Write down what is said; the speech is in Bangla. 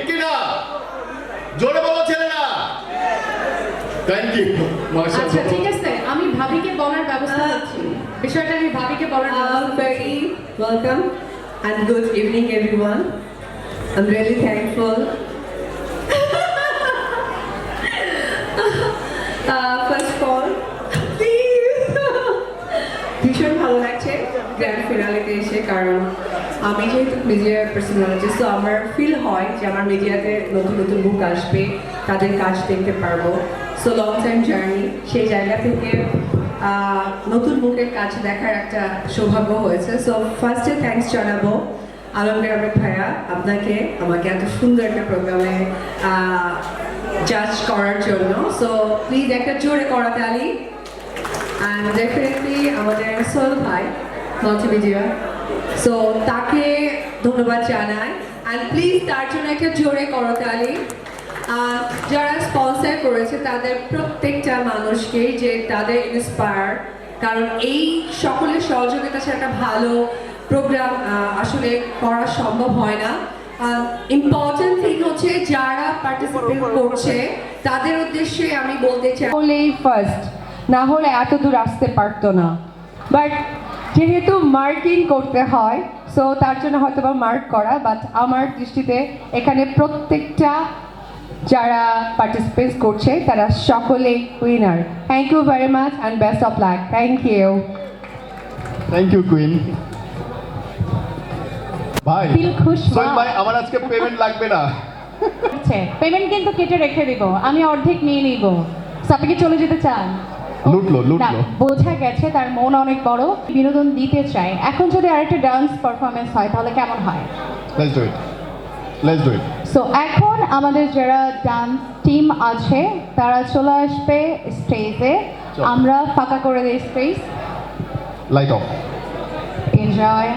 ঠিক কিনা জোরে বলো ছেলেরা। থ্যাংক ইউ আচ্ছা ঠিক আছে। আমি ভাবিকে বলার ব্যবস্থা করছি। বিষয়টা আমি ভাবিকে বলার very welcome and evening evening everyone. I'm really thankful. ভীষণ ভালো লাগছে গ্র্যান্ড ফিনালেতে এসে, কারণ আমি যেহেতু মিডিয়া পার্সোনালিটি তো আমার ফিল হয় যে আমার মিডিয়াতে নতুন নতুন বুক আসবে, তাদের কাজ দেখতে পারব। সো লং টাইম জার্নি সেই জায়গা থেকে নতুন বুকের কাজ দেখার একটা সৌভাগ্য হয়েছে। সো ফার্স্টে থ্যাঙ্কস জানাব আলমগীর আহমেদ ভাইয়া, আপনাকে, আমাকে এত সুন্দর একটা প্রোগ্রামে জাজ করার জন্য। সো প্লিজ একটা জোরে করাতে আলি। অ্যান্ড ডেফিনেটলি আমাদের সোল ভাই মাল্টিমিডিয়া সো তাকে ধন্যবাদ জানাই। অ্যান্ড প্লিজ তার জন্য একটা জোরে করতালি। যারা স্পন্সর করেছে, তাদের প্রত্যেকটা মানুষকে যে তাদের ইন্সপায়ার কারণ এই সকলের সহযোগিতা ছাড়া একটা ভালো প্রোগ্রাম আসলে করা সম্ভব হয় না। ইম্পর্টেন্ট থিং হচ্ছে, যারা পার্টিসিপেট করছে, তাদের উদ্দেশ্যে আমি বলতে চাই ফার্স্ট না হলে এত দূর আসতে পারতো না। বাট যেহেতু মার্কিং করতে হয় সো তার জন্য হয়তো বা মার্ক করা বাট আমার দৃষ্টিতে এখানে প্রত্যেকটা যারা পার্টিসিপেট করছে তারা সকলে winner thank you very much and best of luck thank you thank you queen ভাই। ভাই আমার আজকে পেমেন্ট লাগবে না। পেমেন্ট কিন্তু কেটে রেখে দিব। আমি অর্ধেক নিয়ে নিব। আপনি কি চলে যেতে চান? লুটলো, লুটলো। বোঝা গেছে তার মন অনেক বড় বিনোদন দিতে চায়। এখন যদি আরেকটা ডান্স পারফরমেন্স হয় তাহলে কেমন হয়? Let's do it let's do it so এখন আমাদের যারা ডান্স টিম আছে তারা চলে আসবে স্টেজে আমরা ফাঁকা করে দিই স্পেস লাইট অফ এনজয়